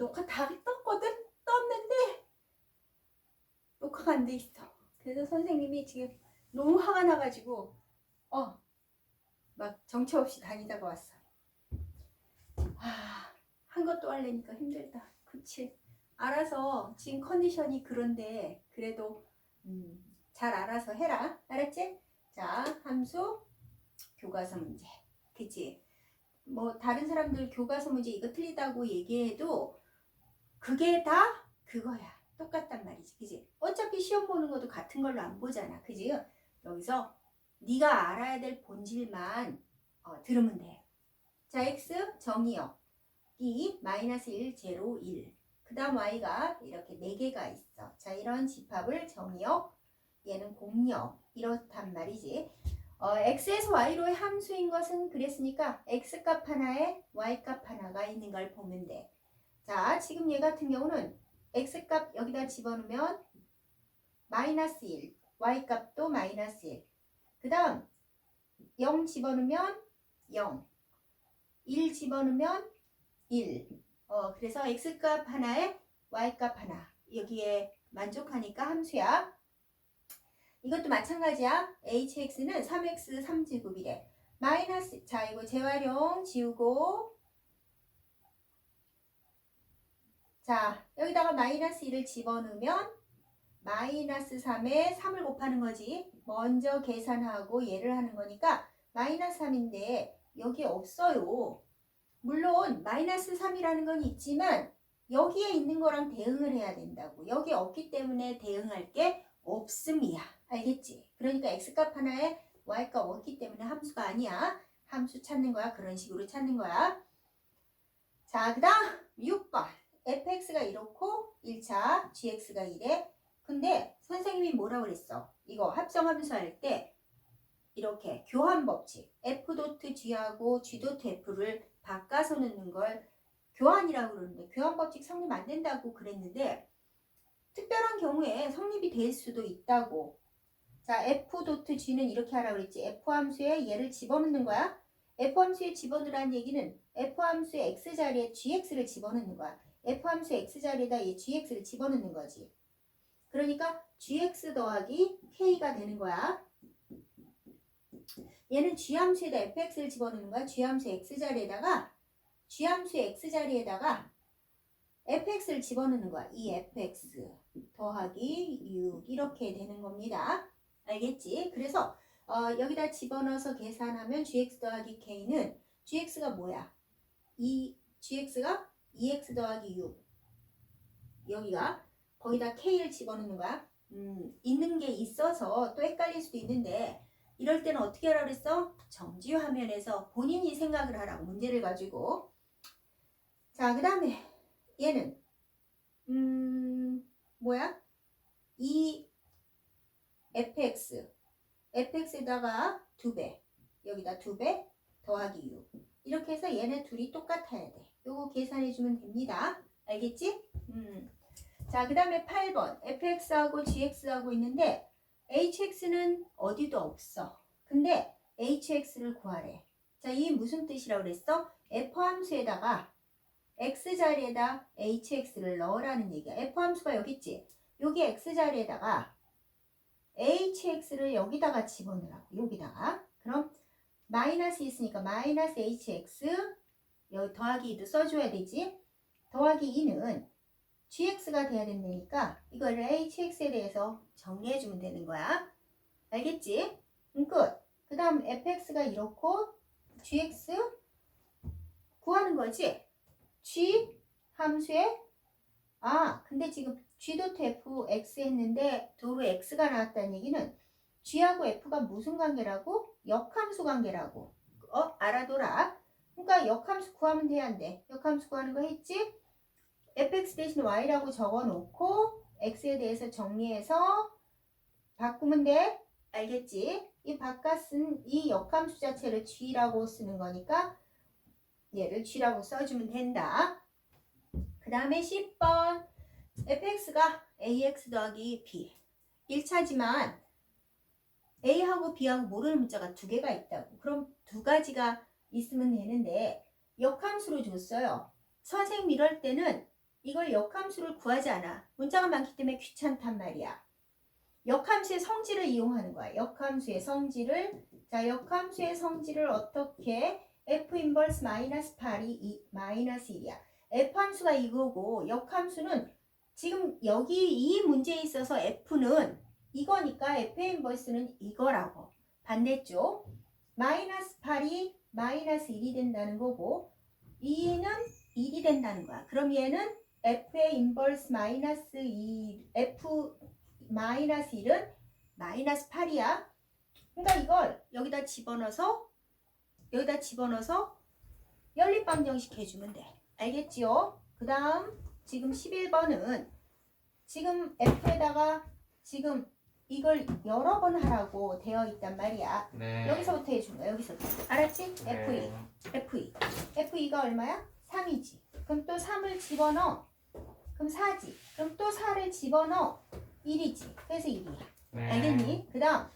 녹화 다 떴거든? 떴는데 녹화가 안 돼 있어. 그래서 선생님이 지금 너무 화가 나가지고 어 막 정처 없이 다니다가 왔어. 아, 한 것도 하려니까 힘들다. 그치? 알아서 지금 컨디션이 그런데 그래도 음, 잘 알아서 해라. 알았지? 자, 함수 교과서 문제. 그치? 뭐 다른 사람들 교과서 문제 이거 틀리다고 얘기해도 그게 다 그거야. 똑같단 말이지. 그지? 어차피 시험 보는 것도 같은 걸로 안 보잖아. 그지? 여기서 네가 알아야 될 본질만 어, 들으면 돼. 자, x 정의역. 이 마이너스 1, 0, 1. 그 다음 y가 이렇게 4개가 있어. 자, 이런 집합을 정의역, 얘는 공역. 이렇단 말이지. 어, x에서 y로의 함수인 것은 그랬으니까 x값 하나에 y값 하나가 있는 걸 보면 돼. 자, 지금 얘 같은 경우는 x값 여기다 집어넣으면 마이너스 1, y값도 마이너스 1. 그 다음 0 집어넣으면 0, 1 집어넣으면 1. 어, 그래서 x값 하나에 y값 하나. 여기에 만족하니까 함수야. 이것도 마찬가지야. hx는 3x 3제곱이래. 마이너스, 자, 이거 재활용 지우고. 자, 여기다가 마이너스 1을 집어넣으면 마이너스 3에 3을 곱하는 거지. 먼저 계산하고 얘를 하는 거니까 마이너스 3인데 여기 없어요. 물론 마이너스 3이라는 건 있지만 여기에 있는 거랑 대응을 해야 된다고. 여기 없기 때문에 대응할 게 없음이야. 알겠지? 그러니까 x값 하나에 y값 없기 때문에 함수가 아니야. 함수 찾는 거야. 그런 식으로 찾는 거야. 자, 그 다음 6번. Fx가 이렇고 1차 gx가 이래. 근데 선생님이 뭐라고 그랬어? 이거 합성함수 할 때 이렇게 교환 법칙 f.g하고 g.f를 바꿔서 넣는 걸 교환이라고 그러는데 교환 법칙 성립 안 된다고 그랬는데 특별한 경우에 성립이 될 수도 있다고. 자, f.g는 이렇게 하라고 그랬지. f 함수에 얘를 집어넣는 거야. f 함수에 집어넣으라는 얘기는 f 함수의 x 자리에 gx를 집어넣는 거야. F 함수의 x 자리에다 얘 gx를 집어넣는 거지. 그러니까 gx 더하기 k가 되는 거야. 얘는 g 함수에다 fx를 집어넣는 거야. g 함수의 x 자리에다가 g 함수의 x 자리에다가 fx를 집어넣는 거야. 이 fx 더하기 6 이렇게 되는 겁니다. 알겠지? 그래서 어, 여기다 집어넣어서 계산하면 gx 더하기 k는 gx가 뭐야? 이 gx가 2x 더하기 6 여기가 거기다 k를 집어넣는 거야. 음, 있는 게 있어서 또 헷갈릴 수도 있는데 이럴 때는 어떻게 하라 그랬어? 정지 화면에서 본인이 생각을 하라고 문제를 가지고 자, 그 다음에 얘는 음 뭐야? 이 fx fx에다가 두배 여기다 두배 더하기 6 이렇게 해서 얘네 둘이 똑같아야 돼 계산해 주면 됩니다 알겠지? 음. 자, 그 다음에 8번 fx하고 gx하고 있는데 hx는 어디도 없어 근데 hx를 구하래 자, 이 무슨 뜻이라고 그랬어? f 함수에다가 x 자리에다 hx를 넣으라는 얘기야. f 함수가 여기 있지? 여기 x 자리에다가 hx를 여기다가 집어넣으라고. 여기다가. 그럼 마이너스 있으니까 마이너스 hx 여기 더하기 2도 써줘야 되지? 더하기 2는 gx가 돼야 된다니까 이거를 hx에 대해서 정리해주면 되는 거야. 알겠지? 응, 끝. 그 다음 fx가 이렇고 gx 구하는 거지? g 함수에 아 근데 지금 g.f x 했는데 도로 x가 나왔다는 얘기는 g하고 f가 무슨 관계라고? 역함수 관계라고 어? 알아둬라 그러니까 역함수 구하면 돼야 한대 역함수 구하는 거 했지? fx 대신 y라고 적어놓고 x에 대해서 정리해서 바꾸면 돼 알겠지? 이 바깥은 이 역함수 자체를 g라고 쓰는 거니까 얘를 g라고 써주면 된다. 그 다음에 10번 fx가 ax 더하기 b 1차지만 a하고 b하고 모르는 문자가 두 개가 있다고 그럼 두 가지가 있으면 되는데 역함수로 줬어요. 선생님 이럴 때는 이걸 역함수를 구하지 않아. 문자가 많기 때문에 귀찮단 말이야. 역함수의 성질을 이용하는 거야. 역함수의 성질을 자 역함수의 성질을 어떻게 f 인버스 마이너스 8이 이, 마이너스 1이야. f 함수가 이거고 역함수는 지금 여기 이 문제에 있어서 f는 이거니까 f 인버스는 이거라고. 반대쪽 마이너스 8이 마이너스 1이 된다는 거고 2는 1이 된다는 거야. 그럼 얘는 f의 인버스 마이너스 2 f 마이너스 1은 마이너스 8이야. 그러니까 이걸 여기다 집어넣어서 여기다 집어넣어서 연립방정식 해주면 돼. 알겠지요? 그 다음 지금 11번은 지금 f에다가 지금 이걸 여러 번 하라고 되어 있단 말이야. 네. 여기서부터 해준 거야. 여기서부터. 알았지? F2. F2. F2가 얼마야? 3이지. 그럼 또 3을 집어넣어. 그럼 4지. 그럼 또 4를 집어넣어. 1이지. 그래서 1이야. 네. 알겠니? 그 다음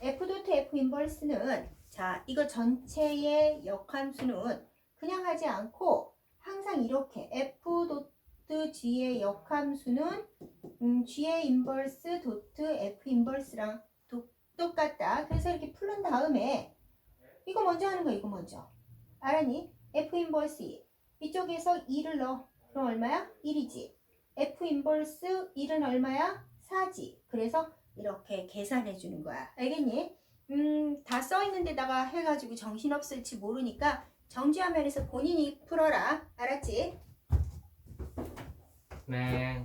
F 도트 F 인버스는 자 이거 전체의 역함수는 그냥 하지 않고 항상 이렇게 F 도트 G의 역함수는 음, G의 인버스 도트 F 인버스랑 도- 똑같다. 그래서 이렇게 풀은 다음에 이거 먼저 하는 거야. 이거 먼저. 알았니? F 인버스 2. 이쪽에서 2를 넣어. 그럼 얼마야? 1이지. F 인버스 1은 얼마야? 4지. 그래서 이렇게 계산해 주는 거야. 알겠니? 음, 다 써 있는 데다가 해가지고 정신없을지 모르니까 정지화면에서 본인이 풀어라. 알았지? แม่ง